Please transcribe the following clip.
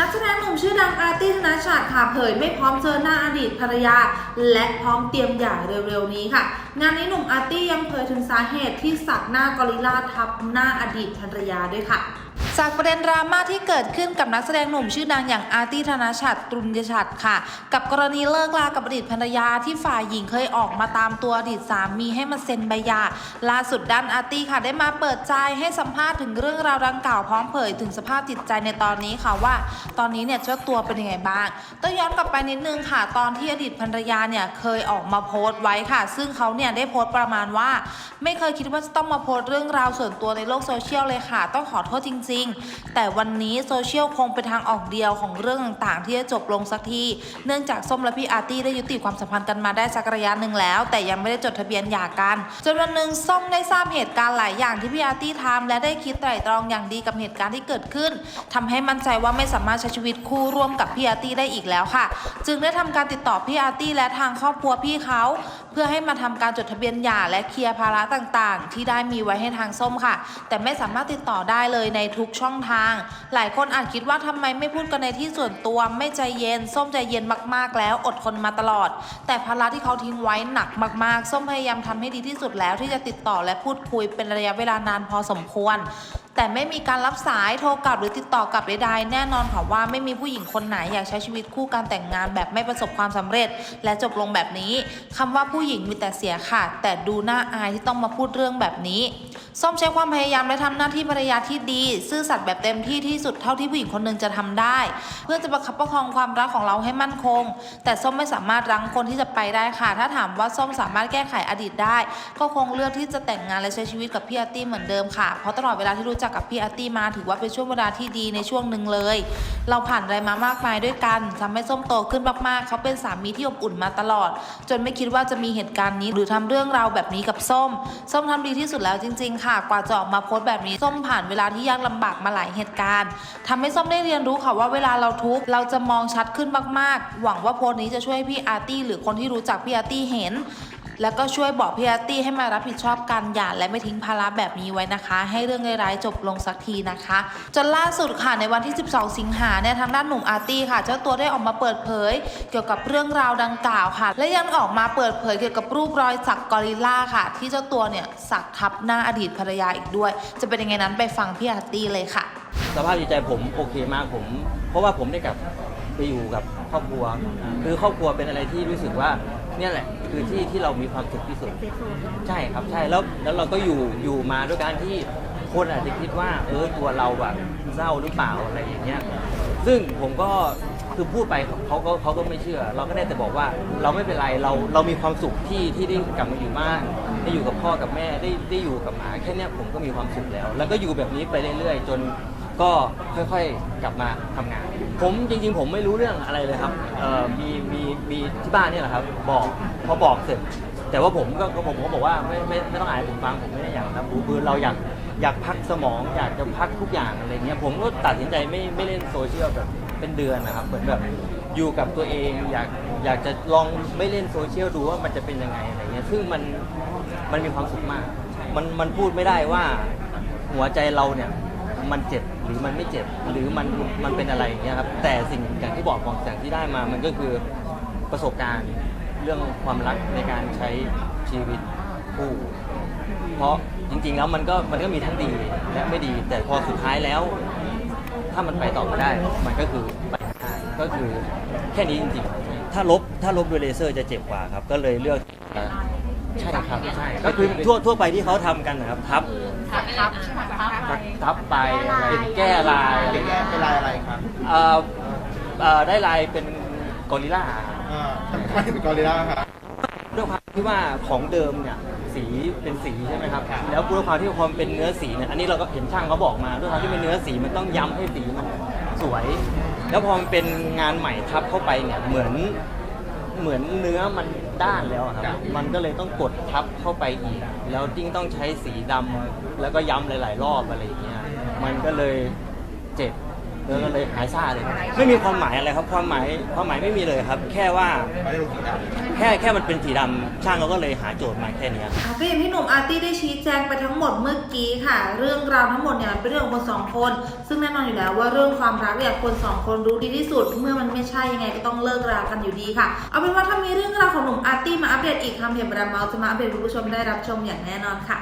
นักแสดงหนุ่มชื่อดังอาร์ตี้ธนชาติค่ะเผยไม่พร้อมเจอหน้าอดีตภรรยา และพร้อมเตรียมหย่าเร็วๆนี้ค่ะ งานนี้หนุ่มอาร์ตี้ยังเผยถึงสาเหตุที่สักหน้ากอริลลาทับหน้าอดีตภรรยาด้วยค่ะ จากประเด็นดราม่าที่เกิดขึ้นกับนักแสดงหนุ่มชื่อดังอย่างอาร์ตี้ธนชัดตรุญยชัดค่ะ กับกรณีเลิกลากับอดีตภรรยาที่ฝ่ายหญิงเคยออกมาตามตัวอดีตสามีให้มาเซ็นใบหย่าล่าสุดด้านอาร์ตี้ค่ะได้มาเปิดใจให้สัมภาษณ์ถึงเรื่องราวดังกล่าวพร้อมเผยถึงสภาพจิตใจในตอนนี้ค่ะว่า ตอนนี้เนี่ยเจ้าตัวเป็นยังไงบ้างต้องย้อนกลับไปนิดนึงค่ะ ตอนที่อดีตภรรยาเนี่ยเคยออกมาโพสต์ไว้ค่ะ ซึ่งเขาเนี่ยได้โพสต์ประมาณว่า ไม่เคยคิดว่าจะต้องมาโพสต์เรื่องราวส่วนตัวในโลกโซเชียลเลยค่ะ ต้องขอโทษจริงๆ แต่วันนี้โซเชียลคงเป็นทางออกเดียวของเรื่องต่างๆ ที่จะจบลงสักที เนื่องจากส้มและพี่อาร์ตี้ได้ยุติความสัมพันธ์กันมาได้สักระยะหนึ่งแล้ว แต่ยังไม่ได้จดทะเบียนหย่ากันจนวันหนึ่งส้มได้ทราบเหตุการณ์หลายอย่างที่พี่อาร์ตี้ทำและได้คิดไตร่ตรองอย่างดีกับเหตุการณ์ที่เกิดขึ้นทำให้มั่นใจว่าไม่สามารถใช้ชีวิตคู่ร่วมกับพี่อาร์ตี้ได้อีกแล้วค่ะ จึงได้ทำการติดต่อพี่อาร์ตี้และทางครอบครัวพี่เขาเพื่อให้มาทำการจดทะเบียนหย่าและเคลียร์ภาระต่างๆ ที่ได้มีไว้ให้ทางส้มค่ะ แต่ไม่สามารถติดต่อได้เลยในทุกช่องทาง หลายคนอาจคิดว่าทำไมไม่พูดกันในที่ส่วนตัวไม่ใจเย็น ส้มใจเย็นมากๆ แล้วอดทนมาตลอด แต่ภาระที่เขาทิ้งไว้หนักมากๆ ส้มพยายามทำให้ดีที่สุดแล้วที่จะติดต่อและพูดคุยเป็นระยะเวลานานพอสมควรแต่ไม่มีการรับสายโทรกลับหรือติดต่อกลับใดๆ แน่นอนค่ะว่าไม่มีผู้หญิงคนไหนอยากใช้ชีวิตคู่การแต่งงานแบบไม่ประสบความสำเร็จ และจบลงแบบนี้คำว่าผู้หญิงมีแต่เสียค่ะ แต่ดูน่าอายที่ต้องมาพูดเรื่องแบบนี้ ส้มใช้ความพยายามและทำหน้าที่ภรรยาที่ดี ซื่อสัตย์แบบเต็มที่ที่สุดเท่าที่ผู้หญิงคนหนึ่งจะทำได้ เพื่อจะประคับประคองความรักของเราให้มั่นคง แต่ส้มไม่สามารถรั้งคนที่จะไปได้ค่ะ ถ้าถามว่าส้มสามารถแก้ไขอดีตได้ ก็คงเลือกที่จะแต่งงานและใช้ชีวิตกับพี่อาร์ตี้เหมือนเดิมค่ะ เพราะตลอดเวลาที่รู้จักกับพี่อาร์ตี้มาถือว่าเป็นช่วงเวลาที่ดีในช่วงหนึ่งเลย เราผ่านอะไรมามากมายด้วยกันทำให้ส้มโตขึ้นมากๆ เขาเป็นสามีที่อบอุ่นมาตลอด จนไม่คิดว่าจะมีเหตุการณ์นี้ หรือทำเรื่องราวแบบนี้กับส้ม ส้มทำดีที่สุดแล้วจริง ๆค่ะกว่าจะออกมาโพสต์แบบนี้ส้มผ่านเวลาที่ยากลำบากมาหลายเหตุการณ์ทำให้ส้มได้เรียนรู้ค่ะว่าเวลาเราทุกข์เราจะมองชัดขึ้นมากๆ หวังว่าโพสต์นี้จะช่วยให้พี่อาร์ตี้หรือคนที่รู้จักพี่อาร์ตี้เห็น แล้วก็ช่วยบอกพี่อาร์ตี้ให้มารับผิดชอบการหย่าและไม่ทิ้งภาระแบบนี้ไว้นะคะ ให้เรื่องร้ายๆจบลงสักทีนะคะ จนล่าสุดค่ะในวันที่ 12 สิงหาเนี่ยทางด้านหนุ่มอาร์ตี้ค่ะ เจ้าตัวได้ออกมาเปิดเผย เกี่ยวกับเรื่องราวดังกล่าวค่ะ และยังออกมาเปิดเผยเกี่ยวกับรูปรอยสักกอริลลาค่ะ ที่เจ้าตัวเนี่ยสักทับหน้าอดีตภรรยาอีกด้วย จะเป็นยังไงนั้นไปฟังพี่อาร์ตี้เลยค่ะ สภาพจิตใจผมโอเคมากผม เพราะว่าผมได้กลับไปอยู่กับครอบครัว คือครอบครัวเป็นอะไรที่รู้สึกว่า เนี่ยแหละคือที่ที่เรามีความสุขที่สุด ใช่ครับใช่แล้วแล้วเราก็อยู่อยู่มาด้วยการที่คนอาจจะคิดว่า เออตัวเราแบบเศร้าหรือเปล่าอะไรอย่างเงี้ยซึ่งผมก็คือพูดไปเขาก็เขาก็ไม่เชื่อ เราก็ได้แต่บอกว่าเราไม่เป็นไรเราเรามีความสุขที่ที่ได้กลับมาอยู่บ้านได้อยู่กับพ่อกับแม่ได้ได้อยู่กับหมาแค่เนี้ยผมก็มีความสุขแล้ว แล้วก็อยู่แบบนี้ไปเรื่อยๆ จน ก็ค่อยๆกลับมาทำงาน ผมจริงๆ ผมไม่รู้เรื่องอะไรเลยครับเอ่อมีมีมีที่บ้านเนี่ยแหละครับ บอกพอบอกเสร็จ แต่ว่าผมก็ก็ผมก็บอกว่าไม่ไม่ไม่ต้องอ่านให้ผมฟังผมไม่ได้อยากรับรู้คือเราอยากอยากพักสมองอยากจะพักทุกอย่างอะไรเงี้ยผมก็ตัดสินใจไม่ไม่เล่นโซเชียลแบบเป็นเดือนนะครับเหมือนแบบอยู่กับตัวเองอยากอยากจะลองไม่เล่นโซเชียลดูว่ามันจะเป็นยังไงอะไรเงี้ยซึ่งมันมันมีความสุขมาก มันมันพูดไม่ได้ว่าหัวใจเราเนี่ย มันเจ็บหรือมันไม่เจ็บหรือมันมันเป็นอะไรอย่างเงี้ยครับแต่สิ่งอย่างที่บอกของสิ่งที่ได้มามันก็คือประสบการณ์เรื่องความรักในการใช้ชีวิตคู่ เพราะจริง ๆ แล้วมันก็มันก็มีทั้งดีและไม่ดี แต่พอสุดท้ายแล้ว ถ้ามันไปต่อไม่ได้ มันก็คือไปไม่ได้ก็คือแค่นี้จริงๆถ้าลบถ้าลบด้วยเลเซอร์จะเจ็บกว่าครับ ก็เลยเลือกใช่ครับใช่ก็คือทั่วทั่วไปที่เขาทำกันนะครับทับ ทับทับใช่ไหมทับทับทับไปอะไรแก้ลายเป็นแก้เป็นลายอะไรครับเอ่อเอ่อได้ลายเป็นกอริลลาอ่าทำไมถึงกอริลลาครับด้วยความที่ว่าของเดิมเนี่ยสีเป็นสีใช่ไหมครับ แล้วด้วยความที่ความเป็นเนื้อสีเนี่ยอันนี้เราก็เห็นช่างเขาบอกมาด้วยความที่เป็นเนื้อสีมันต้องย้ำให้สีมันสวย แล้วพอมันเป็นงานใหม่ทับเข้าไปเนี่ยเหมือนเหมือนเนื้อมัน ด้านแล้วอะครับ มันก็เลยต้องกดทับเข้าไปอีก แล้วยิ่งต้องใช้สีดำแล้วก็ย้ำหลาย ๆ รอบอะไรอย่างเงี้ย มันก็เลยเจ็บ แล้วก็เลยหายซ่าเลย ไม่มีความหมายอะไรครับ ความหมายความหมายไม่มีเลยครับ แค่ว่าไม่ได้ลงสีดำแค่แค่มันเป็นสีดำช่างเขาก็เลยหาโจทย์มาแค่เนี้ยอะก็อย่างที่หนุ่มอาร์ตี้ได้ชี้แจงไปทั้งหมดเมื่อกี้ค่ะ เรื่องราวทั้งหมดเนี่ยมันเป็นเรื่องของคนสองคน ซึ่งแน่นอนอยู่แล้วว่าเรื่องความรักเนี่ยคนสองคนรู้ดีที่สุด เมื่อมันไม่ใช่ยังไงก็ต้องเลิกรากันอยู่ดีค่ะ เอาเป็นว่าถ้ามีเรื่องราวของหนุ่มอาร์ตี้มาอัปเดตอีกทางเพจบราเมาจะมาอัปเดตให้คุณผู้ชมได้รับชมอย่างแน่นอนค่ะ